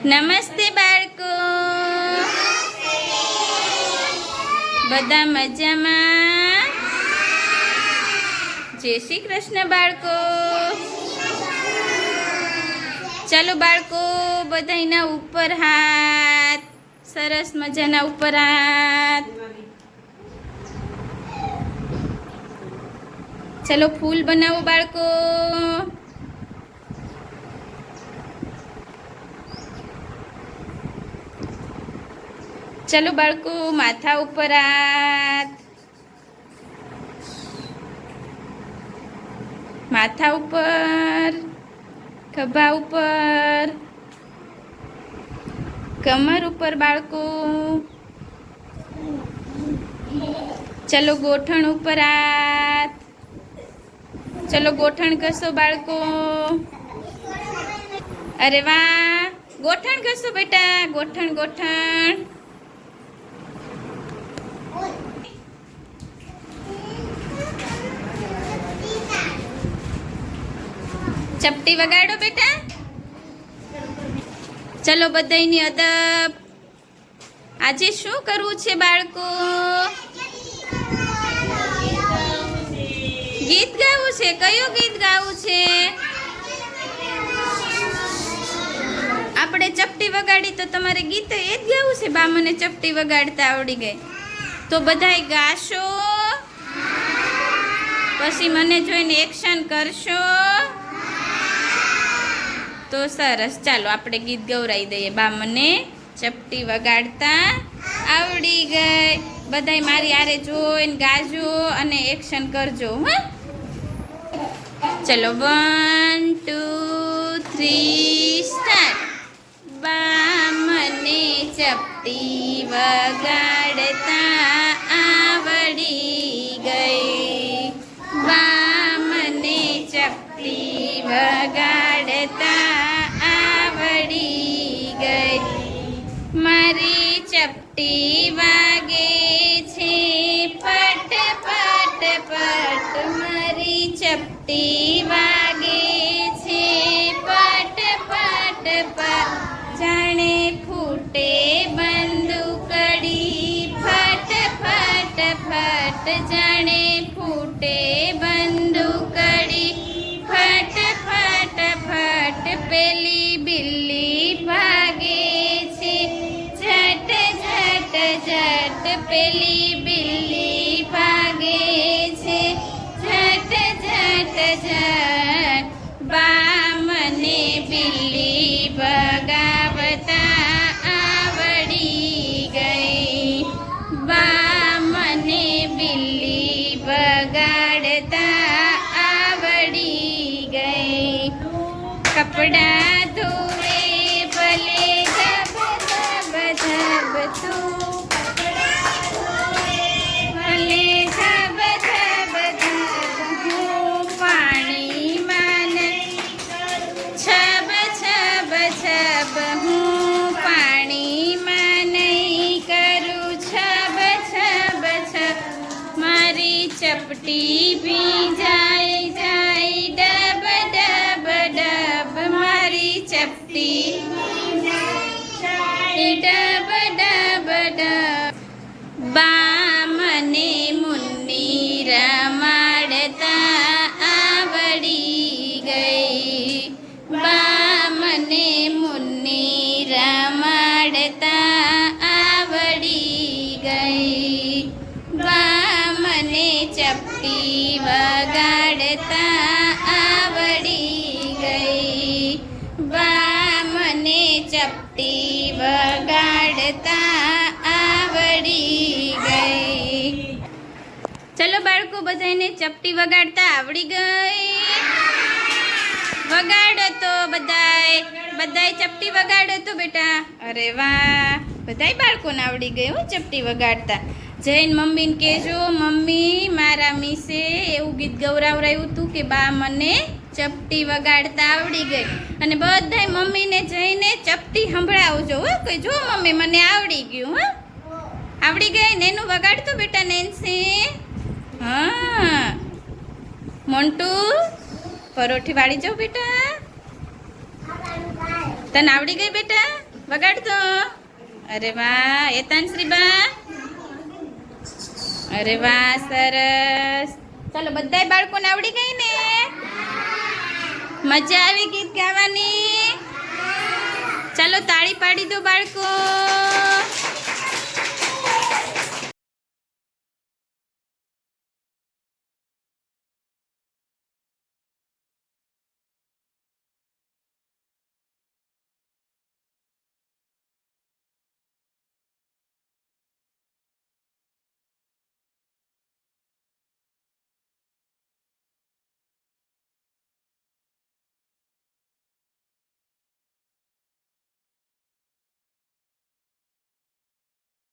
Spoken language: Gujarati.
નમસ્તે બાળકો. બધા મજામાં? જય શ્રી કૃષ્ણ બાળકો. ચાલો બાળકો બધાના ઉપર હાથ. સરસ મજાના ઉપર હાથ. ચલો ફૂલ બનાવો બાળકો. ચલો બાળકો, માથા ઉપર હાથ. માથા ઉપર, ખભા ઉપર. કમર ઉપર બાળકો. ચલો ગોઠણ ઉપર હાથ. ચલો ગોઠણ ઘસો બાળકો. અરે વાહ, ગોઠણ ઘસો બેટા, ગોઠણ ગોઠણ. ચપટી વગાડો બેટા. ચલો બધાયની અદબ. આજે શું કરવું છે બાળકો? ગીત ગાવું છે? કયું ગીત ગાવું છે? આપણે ચપટી વગાડી તો તમારે ગીત એ જ ગાવું છે? બા મને ચપટી વગાડતા આવડી ગઈ. તો બધાય ગાશો. પછી મને જોઈને એક્શન કરશો. તો સરસ. ચાલો, આપણે ગીત ગવરાઈ દઈએ. બા મને ચપટી વગાડતા આવડી ગઈ. બધાય મારી આરે જોઈને ગાજો અને એક્શન કરજો, હા. ચલો, વન, ટુ, થ્રી, સ્ટાર્ટ. બા મને ચપટી વગાડતા વગાડતા આવડી ગઈ મારી ચપટી વાગે છે પટ પટ પટ મારી ચપટી વાગે છે પટ પટ પટ જાણે ફૂટે બંદૂકડી ફટ ફટ ફટ જાણે ફૂટે ઝટ બિલ્લી ભગાવતા આવડી ગઈ. બામને બિલ્લી બગાડતા આવડી ગઈ. કપડા મારી ચપટી ભીંજાય ચલો બાળકો બધાને ચપટી વગાડતા આવડી ગઈ. વગાડો તો બધાય બધાય ચપટી વગાડો તો બેટા. અરે વાહ. બધાય બાળકોને આવડી ગઈ હો ચપટી વગાડતા. જૈન મમ્મીને કહેજો, મમ્મી, મારા મિસે એવું ગીત ગૌરાવરાયું હતું કે બા મને ચપટી વગાડતા આવડી ગઈ. અને બધાય મમ્મીને જઈને ચપટી સંભળાવજો હો. કે જો મમ્મી મને આવડી ગયું, હો. આવડી ગઈ ને એનું વગાડતું બેટા નેન્સી. હા. મોન્ટુ, પરોઠી વાળી જાઉં બેટા. તને આવડી ગઈ બેટા? વગાડતો અરે વાહ હેતાંશ્રી બા અરે વાહ, સરસ. ચાલો, બધાય બાળકોને આવડી ગઈ ને? મજા આવી ગીત ગાવાની. ચાલો, તાળી પાડી દો બાળકો.